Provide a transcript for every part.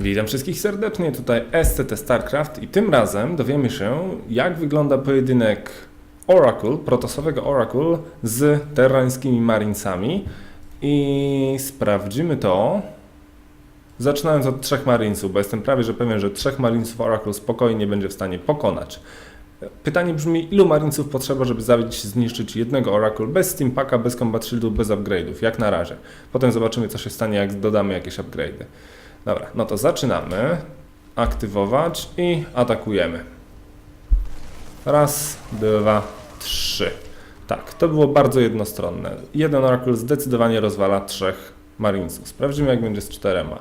Witam wszystkich serdecznie, tutaj SCT StarCraft i tym razem dowiemy się, jak wygląda pojedynek Oracle, protosowego Oracle z terrańskimi Marinesami i sprawdzimy to zaczynając od trzech Marinesów, bo jestem prawie że pewien, że trzech Marinesów Oracle spokojnie będzie w stanie pokonać. Pytanie brzmi, ilu Marinesów potrzeba, żeby zabić, zniszczyć jednego Oracle bez Steampaka, bez Combat Shieldu, bez upgrade'ów, jak na razie. Potem zobaczymy, co się stanie, jak dodamy jakieś upgrade'y. Dobra, no to zaczynamy. Aktywować i atakujemy. Raz, dwa, trzy. Tak, to było bardzo jednostronne. Jeden Oracle zdecydowanie rozwala trzech Marinesów. Sprawdzimy, jak będzie z czterema.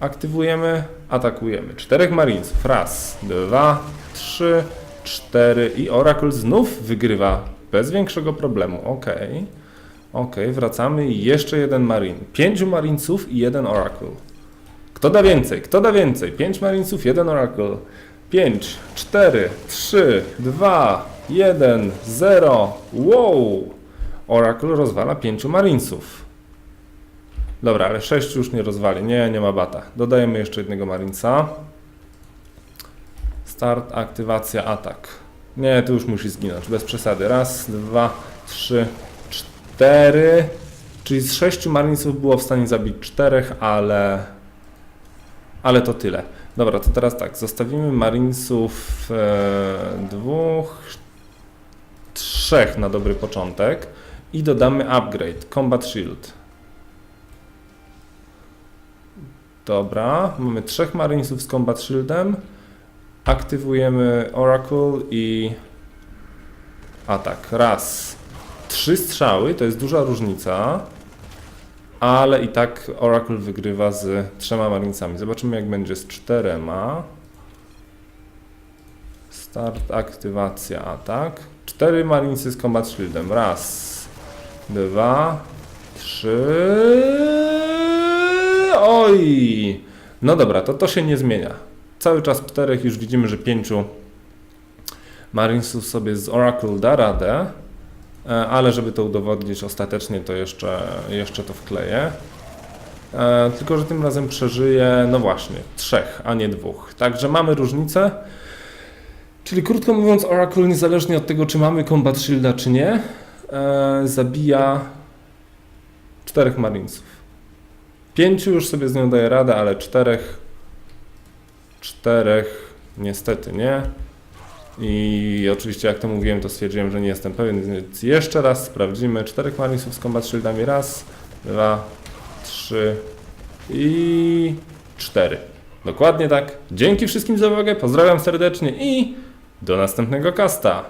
Aktywujemy, atakujemy. Czterech Marinesów. Raz, dwa, trzy, cztery i Oracle znów wygrywa bez większego problemu. Ok. Ok, wracamy jeszcze jeden Marine. Pięciu Marinesów i jeden Oracle. Kto da więcej? Kto da więcej? Pięć Marinesów, jeden Oracle. Pięć, cztery, trzy, dwa, jeden, zero. Wow! Oracle rozwala pięciu Marinesów. Dobra, ale sześciu już nie rozwali. Nie, nie ma bata. Dodajemy jeszcze jednego Marinesa. Start, aktywacja, atak. Nie, tu już musi zginąć, bez przesady. Raz, dwa, trzy, cztery. Czyli z sześciu Marinesów było w stanie zabić czterech, ale... Ale to tyle. Dobra, to teraz tak, zostawimy Marinesów e, dwóch, trzech na dobry początek i dodamy upgrade, Combat Shield. Dobra, mamy trzech Marinesów z Combat Shieldem. Aktywujemy Oracle i atak. Raz. Trzy strzały, to jest duża różnica, ale i tak Oracle wygrywa z trzema Marinesami. Zobaczymy jak będzie z czterema. Start, aktywacja, atak. Cztery Marinesy z Combat Shieldem. Raz, dwa, trzy. Oj! No dobra, to to się nie zmienia. Cały czas czterech, już widzimy, że pięciu Marinesów sobie z Oracle da radę, ale żeby to udowodnić ostatecznie, to jeszcze, jeszcze to wkleję. E, Tylko, że tym razem przeżyje, no właśnie, trzech, a nie dwóch. Także mamy różnicę. Czyli krótko mówiąc, Oracle, niezależnie od tego, czy mamy Combat Shielda, czy nie, e, zabija czterech Marinesów. Pięciu już sobie z nią daje radę, ale czterech, czterech niestety nie. I oczywiście jak to mówiłem, to stwierdziłem, że nie jestem pewien, więc jeszcze raz sprawdzimy. Czterech Marinesów z Combat Shieldami. Raz, dwa, trzy i cztery. Dokładnie tak. Dzięki wszystkim za uwagę, pozdrawiam serdecznie i do następnego kasta.